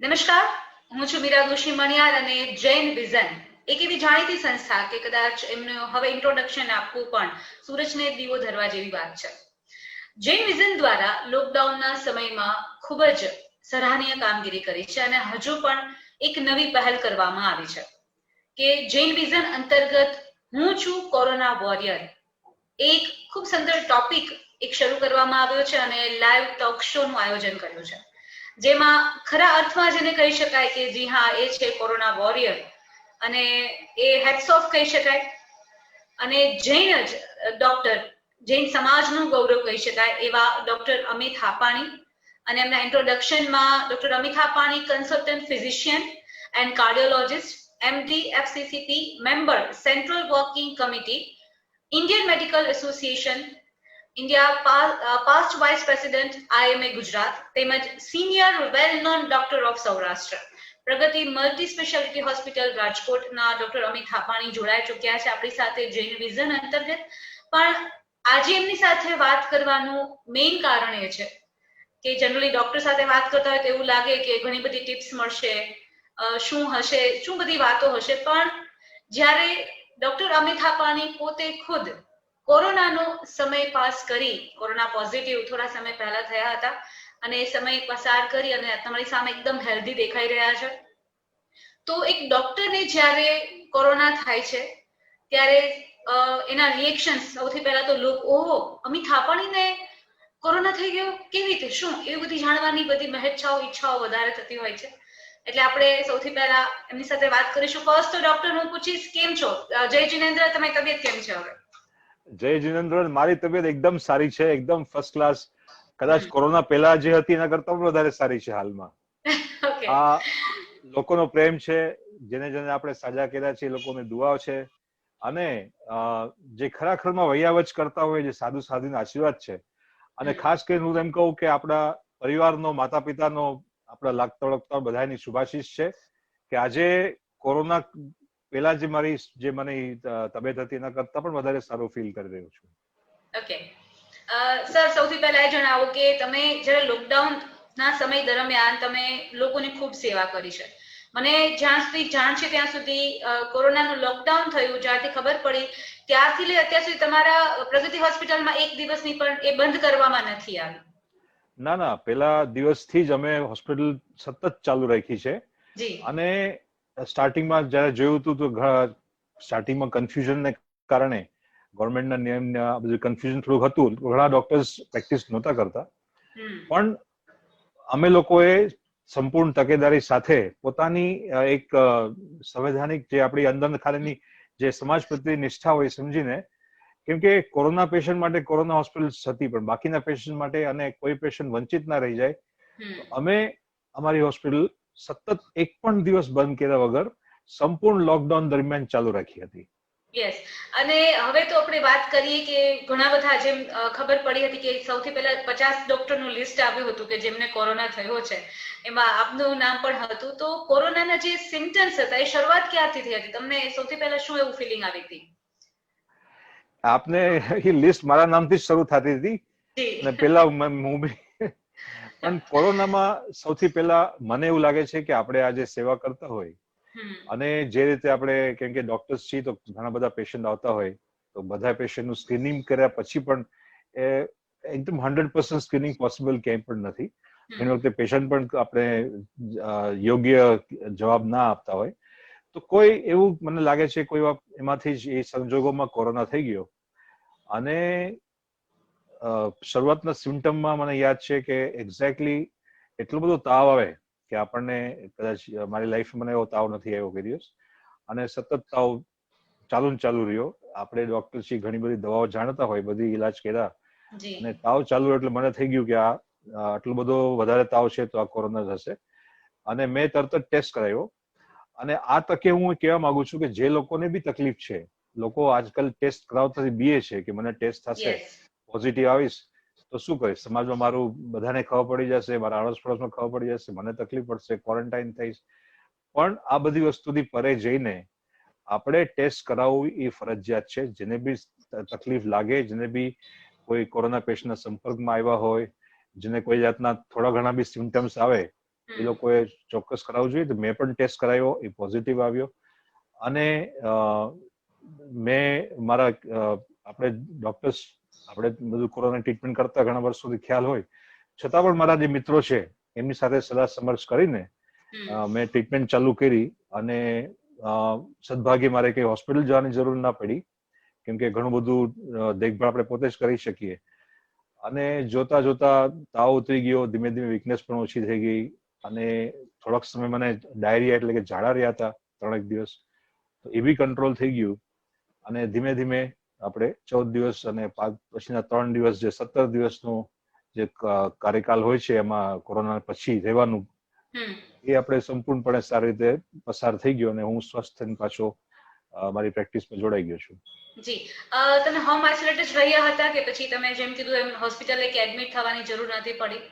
નમસ્કાર, હું છું મીરા દોશી મણિયાર અને જૈન વિઝન, એક એવી જાણીતી સંસ્થા કે કદાચ એમને હવે ઇન્ટ્રોડક્શન આપવું પણ સૂરજને દીવો ધરવા જેવી વાત છે. જૈન વિઝન દ્વારા લોકડાઉનના સમયમાં ખૂબ જ સરાહનીય કામગીરી કરી છે અને હજુ પણ એક નવી પહેલ કરવામાં આવી છે કે જૈન વિઝન અંતર્ગત હું છું કોરોના વોરિયર. એક ખૂબ સુંદર ટોપિક એક શરૂ કરવામાં આવ્યો છે અને લાઈવ ટોક શો નું આયોજન કર્યું છે. જેમાં ખરા અર્થમાં જેને કહી શકાય કે જી હા, એ છે કોરોના વોરિયર. અને એ હેડ્સ ઓફ કહી શકાય. અને જૈન જ ડોક્ટર, જૈન સમાજનું ગૌરવ કહી શકાય એવા ડોક્ટર અમિત હાપાણી. અને એમના ઇન્ટ્રોડક્શનમાં doctor Amit Hapani consultant physician and cardiologist MD FCCP member central working committee, Indian Medical Association India past vice president IMA Gujarat તેમજ senior well known doctor of Saurashtra Pragati multi speciality hospital રાજકોટના doctor Amit Thapani જોડાઈ ચૂક્યા છે. આપણી સાથે Jain vision અંતર્ગત. પણ આજે એમની સાથે વાત કરવાનું મેઇન કારણ એ છે કે જનરલી ડોક્ટર સાથે વાત કરતા હોય તો એવું લાગે કે ઘણી બધી ટિપ્સ મળશે શું હશે, શું બધી વાતો હશે. પણ જ્યારે ડોક્ટર અમિત થાપાણી પોતે ખુદ કોરોનાનો સમય પાસ કરી, કોરોના પોઝિટિવ થોડા સમય પહેલા થયા હતા અને એ સમય પસાર કરી અને તમારી સામે એકદમ હેલ્ધી દેખાઈ રહ્યા છે. તો એક ડોક્ટરને જ્યારે કોરોના થાય છે, ત્યારે એના રિએક્શન સૌથી પહેલા તો લોકો ઓહો, અમિત થાપાણીને કોરોના થઈ ગયો? કેવી રીતે? શું? એવી બધી જાણવાની બધી મહેચ્છાઓ, ઈચ્છાઓ વધારે થતી હોય છે. એટલે આપણે સૌથી પહેલા એમની સાથે વાત કરીશું. ફર્સ્ટ તો ડોક્ટર હું પૂછીશ, કેમ છો? જય જિનેન્દ્ર તમે તબિયત કેમ છે હવે? જય જિનેન્દ્ર મારી તબિયત એકદમ સારી છે એકદમ ફર્સ્ટ ક્લાસ કદાચ કોરોના પહેલા જે હતી એના કરતા પણ વધારે સારી છે હાલમાં. આ લોકોનો પ્રેમ છે જેને જેને આપણે સાજા કર્યા છે એ લોકોને દુઆઓ છે. અને જે ખરાખરમાં વૈયાવચ કરતા હોય જે સાધુ સાધુના આશીર્વાદ છે. અને ખાસ કરીને હું એમ કહું કે આપણા પરિવારનો માતા પિતાનો આપણા લાગતા બધાની શુભાશીષ છે કે આજે કોરોના પેલા જે મારી જે મને તબિયત હતી એના કરતા પણ વધારે સારું ફીલ કરી રહ્યો છું. ઓકે સર સૌથી પહેલા એ જણાવો કે તમે જ્યારે લોકડાઉન ના સમય દરમિયાન તમે લોકોની ખૂબ સેવા કરી છે. મને જ્યાં સુધી જાણ છે ત્યાં સુધી કોરોનાનું લોકડાઉન થયું જ્યારથી ખબર પડી ત્યારથી લઈ અત્યાર સુધી તમારા પ્રગતિ હોસ્પિટલમાં એક દિવસની પણ એ બંધ કરવામાં નથી આવી. ના ના પેલા દિવસથી જ અમે હોસ્પિટલ સતત ચાલુ રાખી છે. અને સ્ટાર્ટિંગમાં જયારે જોયું હતું તો સ્ટાર્ટિંગમાં કન્ફ્યુઝનને કારણે ગવર્મેન્ટના નિયમના બધું કન્ફ્યુઝન થોડુંક હતું. ઘણા ડોક્ટર્સ પ્રેક્ટિસ નહોતા કરતા. પણ અમે લોકોએ સંપૂર્ણ તકેદારી સાથે પોતાની એક સંવૈધાનિક જે આપણી અંદર ખાલીની જે સમાજ પ્રત્યે નિષ્ઠા હોય સમજીને કેમ કે કોરોના પેશન્ટ માટે કોરોના હોસ્પિટલ હતી પણ બાકીના પેશન્ટ માટે અને કોઈ પેશન્ટ વંચિત ના રહી જાય. અમે અમારી હોસ્પિટલ સતત એક પણ દિવસ બંધ કર્યા વગર સંપૂર્ણ લોકડાઉન દરમિયાન ચાલુ રાખી હતી. યસ અને હવે તો આપણે વાત કરીએ કે ઘણા બધા જેમ ખબર પડી હતી કે સૌથી પહેલા પચાસ ડોક્ટરનું લિસ્ટ આવ્યું હતું કે જેમને કોરોના થયો છે. એમાં આપનું નામ પણ હતું. તો કોરોનાના જે સિમ્ટમ્સ હતા એ શરૂઆત ક્યારથી થઈ હતી? તમને સૌથી પહેલા શું એવું ફિલિંગ આવી હતી? આપને એ લિસ્ટ મારા નામથી જ શરૂ થતી હતી. અને પેલા હું બી પણ કોરોનામાં સૌથી પહેલા મને એવું લાગે છે કે આપણે આજે સેવા કરતા હોય અને જે રીતે આપણે કેમ કે ડોક્ટર્સ છીએ તો ઘણા બધા પેશન્ટ આવતા હોય તો બધા પેશન્ટનું સ્ક્રીનિંગ કર્યા પછી પણ એ એકદમ હંડ્રેડ પર્સન્ટ સ્ક્રીનિંગ પોસિબલ ક્યાંય પણ નથી. ઘણી વખતે પેશન્ટ પણ આપણે યોગ્ય જવાબ ના આપતા હોય. તો કોઈ એવું મને લાગે છે કોઈ એમાંથી જ એ સંજોગોમાં કોરોના થઈ ગયો. અને શરૂઆતના સિમ્ટમમાં મને યાદ છે કે એક્ઝેક્ટલી એટલો બધો તાવ આવે કે આપણને કદાચ મારી લાઈફ મને એવો તાવ નથી આવ્યો કોઈ દિવસ. અને સતત તાવ ચાલુ ને ચાલુ રહ્યો. આપણે ડોક્ટર છીએ ઘણી બધી દવાઓ જાણતા હોય બધી ઈલાજ કર્યા અને તાવ ચાલુ એટલે મને થઈ ગયું કે આ આટલો બધો વધારે તાવ છે તો આ કોરોના થશે. અને મેં તરત જ ટેસ્ટ કરાવ્યો અને આ તકે હું કહેવા માંગુ છું કે જે લોકોને બી તકલીફ છે લોકો આજકાલ ટેસ્ટ કરાવતા બીએ છે કે મને ટેસ્ટ થશે. પોઝિટિવ આવીશ તો શું કરીશ? સમાજમાં મારું બધાને ખબર પડી જશે મારા આડોશ પડોશમાં ખબર પડી જશે મને તકલીફ પડશે ક્વોરન્ટાઇન થઈશ. પણ આ બધી વસ્તુથી પરે જઈને આપણે ટેસ્ટ કરાવવું એ ફરજિયાત છે. જેને બી તકલીફ લાગે જેને બી કોઈ કોરોના પેશન્ટના સંપર્કમાં આવ્યા હોય જેને કોઈ જાતના થોડા ઘણા બી સિમ્ટમ્સ આવે એ લોકોએ ચોક્કસ કરાવવું જોઈએ. તો મેં પણ ટેસ્ટ કરાવ્યો એ પોઝિટિવ આવ્યો. અને મેં મારા આપણે ડોક્ટર્સ આપણે બધું કોરોના ટ્રીટમેન્ટ કરતા ઘણા વર્ષ સુધી ખ્યાલ હોય. છતાં પણ મારા જે મિત્રો છે એમની સાથે સલાહ સમર્શ કરીને મેં ટ્રીટમેન્ટ ચાલુ કરી અને સદભાગ્યે મારે કઈ હોસ્પિટલ જવાની જરૂર ના પડી કેમ કે ઘણું બધું દેખભાળ આપણે પોતે જ કરી શકીએ. અને જોતા જોતા તાવ ઉતરી ગયો ધીમે ધીમે વીકનેસ પણ ઓછી થઈ ગઈ અને થોડોક સમય મને ડાયરિયા એટલે કે ઝાડા રહ્યા હતા ત્રણેક દિવસ. તો એ બી કંટ્રોલ થઈ ગયું અને ધીમે ધીમે આપણે ચૌદ દિવસ અને પછીના ત્રણ દિવસ જે સત્તર દિવસનો જે કાર્યકાલ હોય છે એમાં કોરોના પછી રહેવાનું એ આપણે સંપૂર્ણપણે સારી રીતે પસાર થઈ ગયો અને હું સ્વસ્થ થઈને પાછો મારી પ્રેક્ટિસમાં જોડાઈ ગયો છું. જી. તમે હોમ આઇસોલેટ જ રહ્યા હતા કે પછી તમે જેમ કીધું એમ હોસ્પિટલે કે એડમિટ થવાની જરૂર નથી પડી?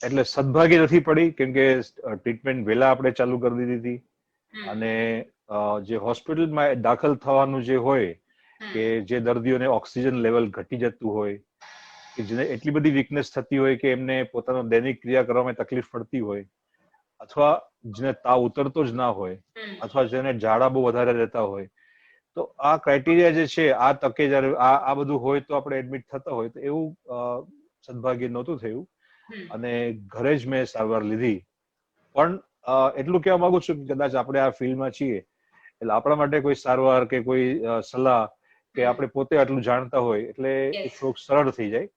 એટલે સદભાગ્ય નથી પડી કેમ કે ટ્રીટમેન્ટ વેલા આપણે ચાલુ કરી દીધી હતી. અને જે હોસ્પિટલમાં દાખલ થવાનું જે હોય. કે જે દર્દીઓને ઓક્સિજન લેવલ ઘટી જતું હોય કે જેને એટલી બધી વીકનેસ થતી હોય કે એમને પોતાનો દૈનિક ક્રિયા કરવામાં તકલીફ પડતી હોય અથવા જેને તાવ ઉતરતો જ ના હોય અથવા જેને ઝાડા બહુ વધારે રહેતા હોય તો આ ક્રાઇટેરિયા જે છે આ તકે જ્યારે આ આ બધું હોય તો આપણે એડમિટ થતા હોય. તો એવું સદભાગ્ય નહોતું થયું. અને ઘરે જ મેં સારવાર લીધી. પણ એટલું કહેવા માંગુ છું કે કદાચ આપણે આ ફિલ્ડમાં છીએ. એટલે આપણા માટે કોઈ સારવાર કે કોઈ સલાહ કે આપણે પોતે આટલું જાણતા હોય એટલે એ. થોડુંક સરળ થઈ જાય.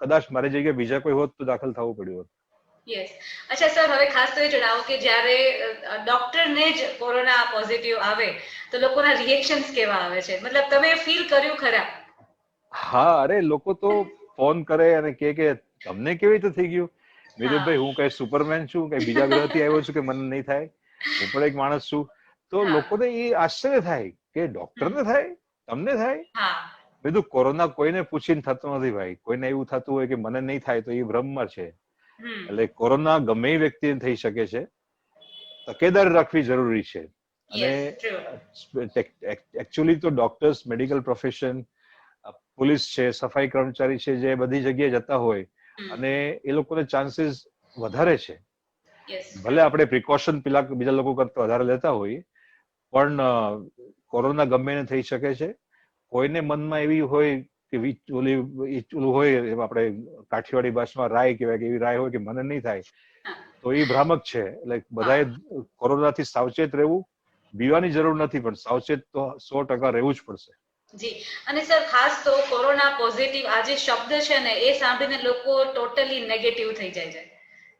કદાચ મારી જગ્યાએ બીજા કોઈ હોત તો દાખલ થવું પડ્યું હોત. યસ અચ્છા સર હવે ખાસ તો એ જણાવો કે જ્યારે ડોક્ટરને જ કોરોના પોઝિટિવ આવે તો લોકોના રિએક્શન્સ કેવા આવે છે? મતલબ તમે ફીલ કર્યું ખરા? હા અરે લોકો તો ફોન કરે અને કે કે તમને કેવી રીતે થઈ ગયું? મેં ભાઈ હું કઈ સુપરમેન છું કઈ બીજા ગ્રહથી આવ્યો છું કે મને નહીં થાય? હું પણ એક માણસ છું. તો લોકોને એ આશ્ચર્ય થાય કે ડોક્ટરને થાય? તમને થાય? બીજું કોરોના કોઈને પૂછીને થતો નથી ભાઈ. કોઈને એવું થતું હોય કે મને નહીં થાય તો એ ભ્રમમાં છે. એટલે કોરોના ગમે વ્યક્તિને થઈ શકે છે. તકેદારી રાખવી જરૂરી છે. અને. એકચ્યુઅલી તો ડોક્ટર્સ મેડિકલ પ્રોફેશન પોલીસ છે સફાઈ કર્મચારી છે જે બધી જગ્યાએ જતા હોય અને એ લોકોને ચાન્સીસ વધારે છે. ભલે આપણે પ્રિકોશન પેલા બીજા લોકો કરતા વધારે લેતા હોઈએ પણ કોરોના ગમે ને થઈ શકે છે. કોઈને મનમાં એવી હોય કે ઓલી ઓલું હોય આપણે કાઠિયાવાડી ભાષામાં રાય કહેવાય કે એવી રાય હોય કે મને નહીં થાય, તો એ ભ્રામક છે. એટલે બધાએ કોરોનાથી સાવચેત રહેવું, બીવાની જરૂર નથી, પણ સાવચેત તો સો ટકા રહેવું જ પડશે. જી. અને સર, ખાસ તો કોરોના પોઝિટિવ આ જે શબ્દ છે ને, એ સાંભળીને લોકો ટોટલી નેગેટિવ થઈ જાય છે.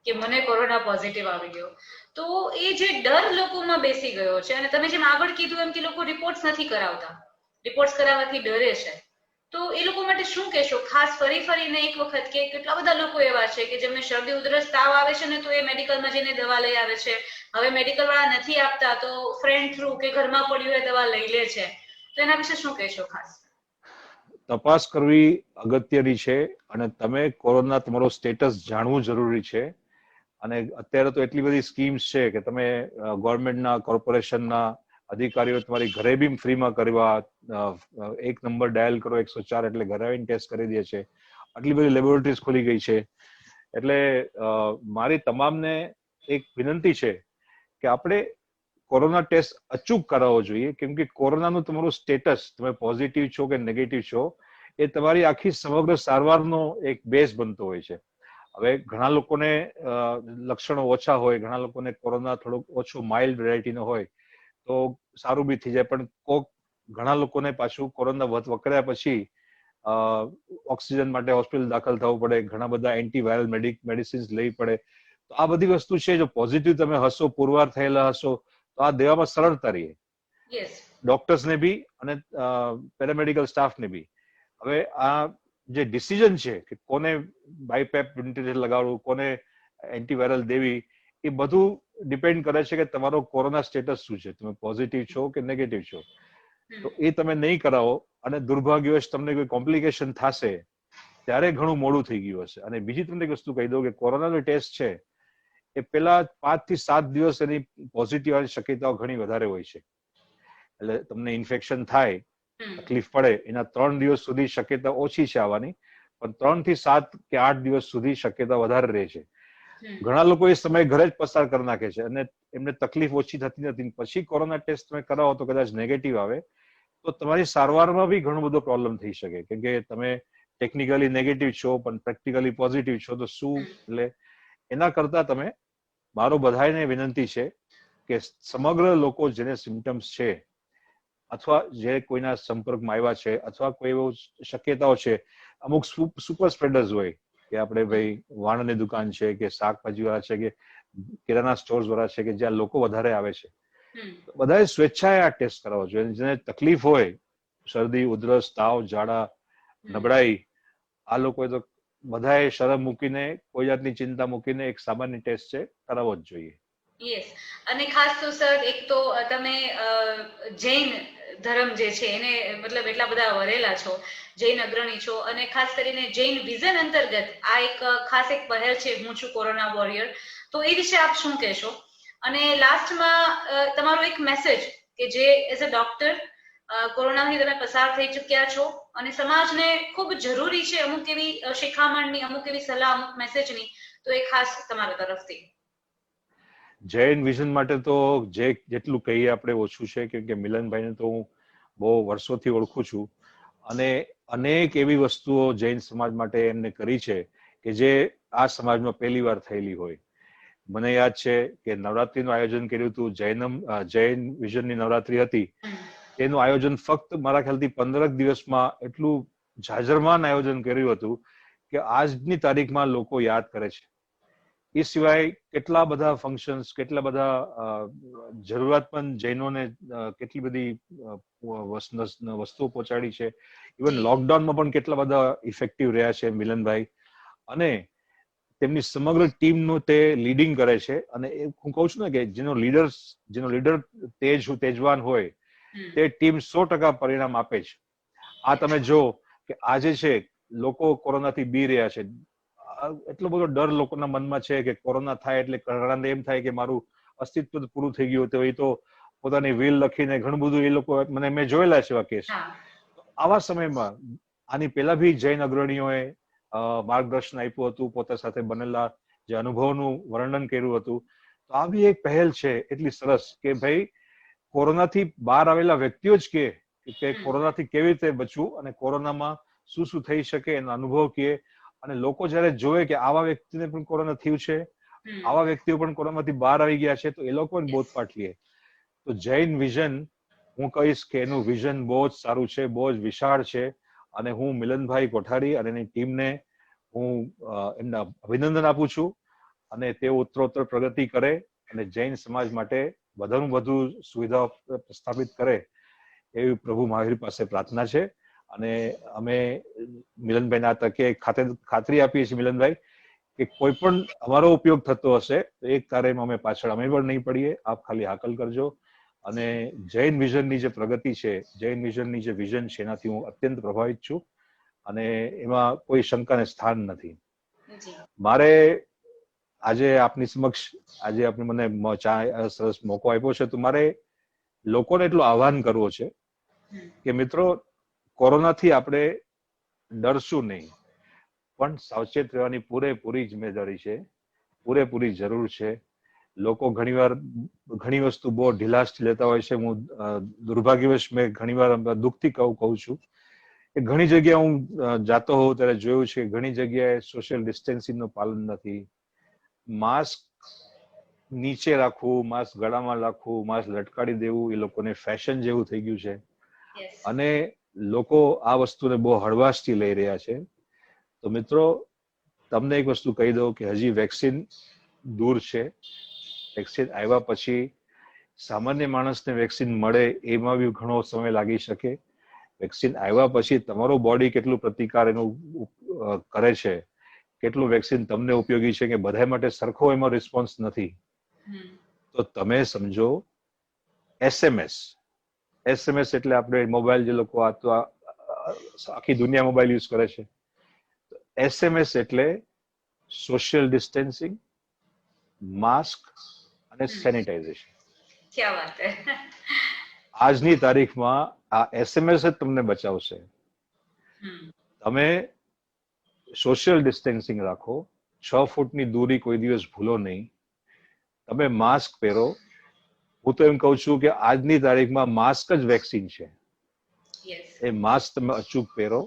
કે મને કોરોના પોઝિટિવ આવી ગયો. તો એ જે ડર લોકોમાં બેસી ગયો છે અને તમે જેમ આગળ કીધું એમ કે લોકો રિપોર્ટ્સ નથી કરાવતા. રિપોર્ટ્સ કરાવવાથી ડરે છે. તો એ લોકો માટે શું કહેશો? ખાસ ફરી ફરીને એક વખત કે કેટલા બધા લોકો એવા છે કે જેમને શરદી, ઉધરસ, તાવ આવે છે ને તો એ મેડિકલમાં જઈને દવા લઈ આવે છે. હવે મેડિકલ વાળા નથી આપતા તો ફ્રેન્ડ થ્રુ કે ઘરમાં પડ્યું હોય દવા લઈ લે છે. તો એના વિશે શું કહેશો ખાસ? તપાસ કરવી અગત્યની છે અને તમે કોરોના તમારો સ્ટેટસ જાણવું જરૂરી છે. અને અત્યારે તો એટલી બધી સ્કીમ્સ છે કે તમે ગવર્મેન્ટના કોર્પોરેશનના અધિકારીઓ તમારી ઘરે બી ફ્રીમાં કરવા એક નંબર ડાયલ કરો, એકસો ચાર એટલે ઘરે આવીને ટેસ્ટ કરી દે છે. આટલી બધી લેબોરેટરીઝ ખુલી ગઈ છે. એટલે મારી તમામને એક વિનંતી છે કે આપણે કોરોના ટેસ્ટ અચૂક કરાવવો જોઈએ, કેમ કે કોરોનાનું તમારું સ્ટેટસ તમે પોઝિટિવ છો કે નેગેટિવ છો, એ તમારી આખી સમગ્ર સારવારનો એક બેઝ બનતો હોય છે. હવે ઘણા લોકોને લક્ષણો ઓછા હોય ઘણા લોકોને કોરોના થોડોક ઓછો માઇલ્ડ વેરાયટીનો હોય તો સારું બી થઈ જાય. પણ કોક ઘણા લોકોને પાછું કોરોના વકર્યા પછી ઓક્સિજન માટે હોસ્પિટલ દાખલ થવું પડે ઘણા બધા એન્ટીવાયરલ મેડિસિન્સ લેવી પડે. તો આ બધી વસ્તુ છે જો પોઝિટિવ તમે હશો પુરવાર થયેલા હશો તો આ દેવામાં સરળતા રહે. ડોક્ટર્સને બી અને પેરામેડિકલ સ્ટાફને બી. હવે આ જે ડિસિઝન છે કે કોને બાયપેપ વેન્ટિલેટર લગાવવું કોને એન્ટીવાયરલ દેવી, એ બધું ડિપેન્ડ કરે છે કે તમારો કોરોના સ્ટેટસ શું છે. તમે પોઝિટિવ છો કે નેગેટિવ છો? તો એ તમે નહીં કરાવો અને દુર્ભાગ્યવશ તમને કોઈ કોમ્પ્લિકેશન થશે, ત્યારે ઘણું મોડું થઈ ગયું હશે. અને બીજી તમને એક વસ્તુ કહી દઉં કે કોરોનાનો ટેસ્ટ છે, એ પેલા પાંચથી સાત દિવસ એની પોઝિટિવ આવવાની શક્યતાઓ ઘણી વધારે હોય છે. એટલે તમને ઇન્ફેક્શન થાય તકલીફ પડે એના ત્રણ દિવસ સુધી શક્યતા ઓછી છે આવવાની પણ ત્રણથી સાત કે આઠ દિવસ સુધી શક્યતા વધારે રહે છે. ઘણા લોકો એ સમય ઘરે જ પસાર કરી નાખે છે અને એમને તકલીફ ઓછી થતી નથી. પછી કોરોના ટેસ્ટ તમે કરાવો તો કદાચ નેગેટિવ આવે તો તમારી સારવારમાં બી ઘણો બધો પ્રોબ્લેમ થઈ શકે. કેમ કે તમે ટેકનિકલી નેગેટિવ છો પણ પ્રેક્ટિકલી પોઝિટિવ છો તો શું એટલે એના કરતા તમે મારો બધાને વિનંતી છે કે સમગ્ર લોકો જેને સિમ્ટમ્સ છે અથવા જે કોઈના સંપર્કમાં આવ્યા છે અથવા કોઈ એવો શક્યતાઓ છે અમુક સુપર સ્પ્રેડર્સ હોય કે આપણે ભાઈ વાણની દુકાન છે કે શાકભાજી વાળા છે કે કિરાના સ્ટોર્સ વાળા છે કે જ્યાં લોકો વધારે આવે છે. બધાએ સ્વેચ્છાએ આ ટેસ્ટ કરાવવો જોઈએ. જેને તકલીફ હોય શરદી ઉધરસ તાવ ઝાડા નબળાઈ આ લોકોએ તો બધાએ શરમ મૂકીને કોઈ જાતની ચિંતા મૂકીને એક સામાન્ય ટેસ્ટ છે કરાવવો જ જોઈએ. યસ અને ખાસ તો સર એક તો તમે જૈન ધર્મ જે છે એને મતલબ એટલા બધા વરેલા છો, જૈન અગ્રણી છો અને ખાસ કરીને જૈન વિઝન અંતર્ગત આ એક ખાસ એક પહેલ છે હું છું કોરોના વોરિયર. તો એ વિશે આપ શું કહેશો? અને લાસ્ટમાં તમારો એક મેસેજ કે જે એઝ અ ડોક્ટર કોરોનાથી તમે પસાર થઈ ચૂક્યા છો અને સમાજને ખૂબ જરૂરી છે અમુક એવી શિખામણની, અમુક એવી સલાહ, અમુક મેસેજની તો એ ખાસ તમારા તરફથી. જૈન વિઝન માટે તો જે જેટલું કહીએ આપણે ઓછું છે, કેમ કે મિલનભાઈને તો હું બહુ વર્ષોથી ઓળખું છું. અને અનેક એવી વસ્તુઓ જૈન સમાજ માટે એમને કરી છે કે જે આ સમાજમાં પહેલી વાર થયેલી હોય. મને યાદ છે કે નવરાત્રીનું આયોજન કર્યું હતું, જૈનમ જૈન વિઝનની નવરાત્રી હતી. તેનું આયોજન ફક્ત મારા ખ્યાલથી પંદરક દિવસમાં એટલું જાજરમાન આયોજન કર્યું હતું કે આજની તારીખમાં લોકો યાદ કરે છે. એ સિવાય કેટલા બધા ફંક્શન્સ કેટલા બધા જરૂરિયાતમંદ જૈનોને કેટલી બધી વસ્તુઓ પહોંચાડી છે. ઇવન. લોકડાઉનમાં પણ કેટલા બધા ઇફેક્ટિવ રહ્યા છે મિલનભાઈ. અને તેમની સમગ્ર ટીમનું તે લીડિંગ કરે છે. અને હું કહું છું ને કે જેનો લીડર જેનો લીડર તેજ તેજવાન હોય તે ટીમ સો ટકા પરિણામ આપે છે. આ તમે જો કે આજે છે લોકો કોરોનાથી બી રહ્યા છે. એટલો બધો ડર લોકોના મનમાં છે કે કોરોના થાય એટલે ઘણાને એમ થાય કે મારું અસ્તિત્વ પૂરું થઈ ગયું તો એ તો પોતાની વિલ લખીને ઘણું બધું એ લોકો મને મેં જોયેલા છે એવા કેસ આવા સમયમાં આની પહેલા બી જૈન અગ્રણીઓએ માર્ગદર્શન આપ્યું હતું પોતા સાથે બનેલા જે અનુભવનું વર્ણન કર્યું હતું. તો આ બી એક પહેલ છે એટલી સરસ કે ભાઈ કોરોનાથી બહાર આવેલા વ્યક્તિઓ જ કે. કોરોનાથી કેવી રીતે બચવું અને કોરોનામાં શું શું થઈ શકે એનો અનુભવ કે અને લોકો જ્યારે જોવે કે આવા વ્યક્તિને પણ કોરોના થયું છે આવા વ્યક્તિઓ પણ કોરોનામાંથી બહાર આવી ગયા છે તો એ લોકો પણ બોધપાઠ લે. તો જૈન વિઝન હું કહીશ કે એનું વિઝન બહુ જ સારું છે બહુ જ વિશાળ છે. અને હું મિલનભાઈ કોઠારી અને એની ટીમને હું એમના અભિનંદન આપું છું. અને તેઓ ઉત્તરોત્તર પ્રગતિ કરે અને જૈન સમાજ માટે વધારે વધુ સુવિધાઓ સ્થાપિત કરે એવી પ્રભુ મહાવીર પાસે પ્રાર્થના છે. અને અમે મિલનભાઈના તકે ખાતે ખાતરી આપીએ છીએ મિલનભાઈ કે કોઈ પણ અમારો ઉપયોગ થતો હશે તો એક કાર્યમાં અમે પાછળ અમે પણ નહીં પડીએ. આપ ખાલી હાકલ કરજો. અને જૈન વિઝનની જે પ્રગતિ છે જૈન વિઝનની જે વિઝન છે એનાથી હું અત્યંત પ્રભાવિત છું. અને એમાં કોઈ શંકાને સ્થાન નથી. મારે આજે આપની સમક્ષ આજે આપને મને ચા સરસ મોકો આપ્યો છે. તો મારે લોકોને એટલું આહ્વાન કરવો છે કે મિત્રો કોરોનાથી આપણે ડરશું નહીં. પણ સાવચેત રહેવાની પૂરેપૂરી જિમ્મેદારી છે. પૂરેપૂરી જરૂર છે. લોકો ઘણીવાર ઘણી વસ્તુ બહુ ઢીલાસથી લેતા હોય છે. હું દુર્ભાગ્યવશ મેં ઘણીવાર દુઃખથી કહું કહું છું કે ઘણી જગ્યાએ હું જાતો હોઉં ત્યારે જોયું છે ઘણી જગ્યાએ સોશિયલ ડિસ્ટન્સિંગનું પાલન નથી. માસ્ક નીચે રાખવું માસ્ક ગળામાં રાખવું માસ્ક લટકાડી દેવું એ લોકોને ફેશન જેવું થઈ ગયું છે. અને લોકો આ વસ્તુને બહુ હળવાશથી લઈ રહ્યા છે. તો મિત્રો તમને એક વસ્તુ કહી દઉં કે હજી વેક્સિન દૂર છે. વેક્સિન આવ્યા પછી સામાન્ય માણસને વેક્સિન મળે એમાં બી ઘણો સમય લાગી શકે. વેક્સિન આવ્યા પછી તમારો બોડી કેટલું પ્રતિકાર એનું કરે છે કેટલું વેક્સિન તમને ઉપયોગી છે કે બધા માટે સરખો એમાં રિસ્પોન્સ નથી. તો તમે સમજો એસએમએસ એસએમએસ એટલે આપણે મોબાઈલ જે લોકો આ- આખી દુનિયા મોબાઈલ યુઝ કરે છે. એસએમએસ એટલે સોશિયલ ડિસ્ટન્સિંગ માસ્ક અને સેનિટાઇઝેશન આજની તારીખમાં આ એસએમએસ જ તમને બચાવશે. તમે સોશિયલ ડિસ્ટન્સિંગ રાખો છ ફૂટની દૂરી કોઈ દિવસ ભૂલો નહીં. તમે માસ્ક પહેરો હું તો એમ કહું છું કે આજની તારીખમાં માસ્ક જ વેક્સિન છે. એ માસ્ક તમે અચૂક પહેરો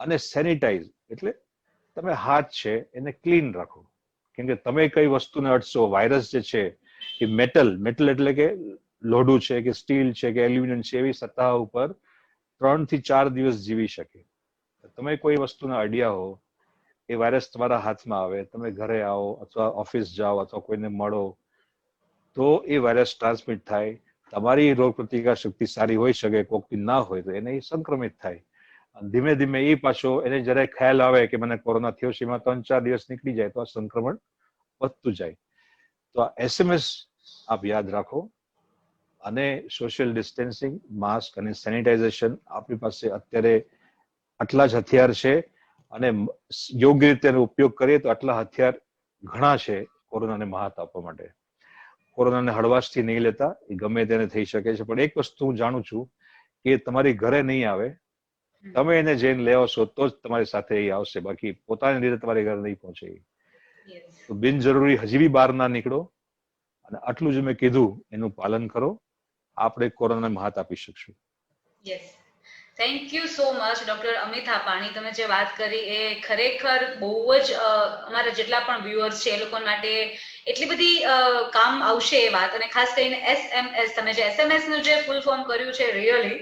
અને સેનિટાઈઝ એટલે તમે હાથ છે એને ક્લીન રાખો. કેમ કે તમે કઈ વસ્તુને અડશો વાયરસ જે છે એ મેટલ મેટલ એટલે કે લોઢું છે કે સ્ટીલ છે કે એલ્યુમિનિયમ છે એવી સત્તા ઉપર ત્રણથી ચાર દિવસ જીવી શકે. તમે કોઈ વસ્તુને અડ્યા હો એ વાયરસ તમારા હાથમાં આવે તમે ઘરે આવો અથવા ઓફિસ જાઓ અથવા કોઈને મળો તો એ વાયરસ ટ્રાન્સમિટ થાય. તમારી રોગ પ્રતિકાર શક્તિ સારી હોઈ શકે કોકની ના હોય તો એને સંક્રમિત થાય. ધીમે ધીમે એ પાછો એને જ્યારે ખ્યાલ આવે કે મને કોરોના થયો છે, એમાં ત્રણ ચાર દિવસ નીકળી જાય તો આ સંક્રમણ વધતું જાય. તો આ એસએમએસ આપ યાદ રાખો. અને સોશિયલ ડિસ્ટન્સિંગ માસ્ક અને સેનિટાઇઝેશન આપણી પાસે અત્યારે આટલા જ હથિયાર છે. અને યોગ્ય રીતે ઉપયોગ કરીએ તો આટલા હથિયાર ઘણા છે કોરોનાને મહાત આપવા માટે. કોરોનાને હળવાશથી નહીં લેતા એ ગમે તેને થઈ શકે છે. પણ એક વસ્તુ હું જાણું છું કે તમારી ઘરે નહીં આવે તમે એને જઈને લેવો છો તો જ તમારી સાથે એ આવશે. બાકી પોતાની રીતે તમારી ઘરે નહીં પહોંચે તો બિનજરૂરી હજી બી બહાર ના નીકળો અને આટલું જ મેં કીધું એનું પાલન કરો. આપણે કોરોનાને મહાત આપી શકશું. Yes thank you so much doctor Amit Hapani તમે જે વાત કરી એ ખરેખર બહુ જ અમારા જેટલા પણ વ્યુઅર્સ છે એ લોકો માટે એટલી બધી કામ આવશે એ વાત. અને ખાસ કરીને એસએમએસ તમે જે એસએમએસનું જે ફૂલ ફોર્મ કર્યું છે રિયલી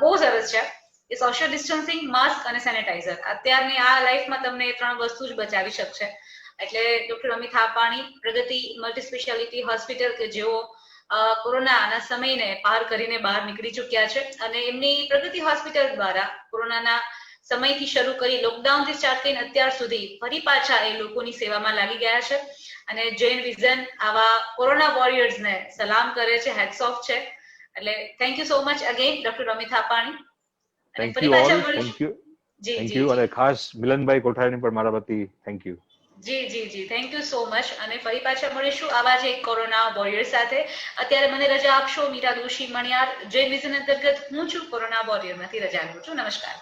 બહુ સરસ છે. એ સોશિયલ ડિસ્ટન્સિંગ માસ્ક અને સેનેટાઈઝર અત્યારની આ લાઈફમાં તમને એ ત્રણ વસ્તુ જ બચાવી શકશે. એટલે doctor Amit Thapani Pragati multi speciality hospital કે જેઓ કોરોનાના સમયને પાર કરીને બહાર નીકળી ચૂક્યા છે. અને એમની પ્રગતિ હોસ્પિટલ દ્વારા કોરોનાના સમયથી શરૂ કરી લોકડાઉનથી સ્ટાર્ટ કરીને અત્યાર સુધી ફરી પાછા એ લોકોની સેવામાં લાગી ગયા છે. અને જૈન વિઝન આવા કોરોના વોરિયર્સને સલામ કરે છે હેડ્સ ઓફ છે. એટલે thank you so much again doctor Amit Hapani thank you all thank you ji thank ji you ji. અને ખાસ મિલનભાઈ કોઠારીને પણ મારા વતી thank you ji ji ji. Thank you so much અને ફરી પાછા મળીશું આવા જ એક કોરોના વોરિયર સાથે. અત્યારે મને રજા આપશો મીરા દોશી મણિયાર. જૈન વિઝન અંતર્ગત હું છું કોરોના વોરિયરમાંથી રજા આપું છું. નમસ્કાર.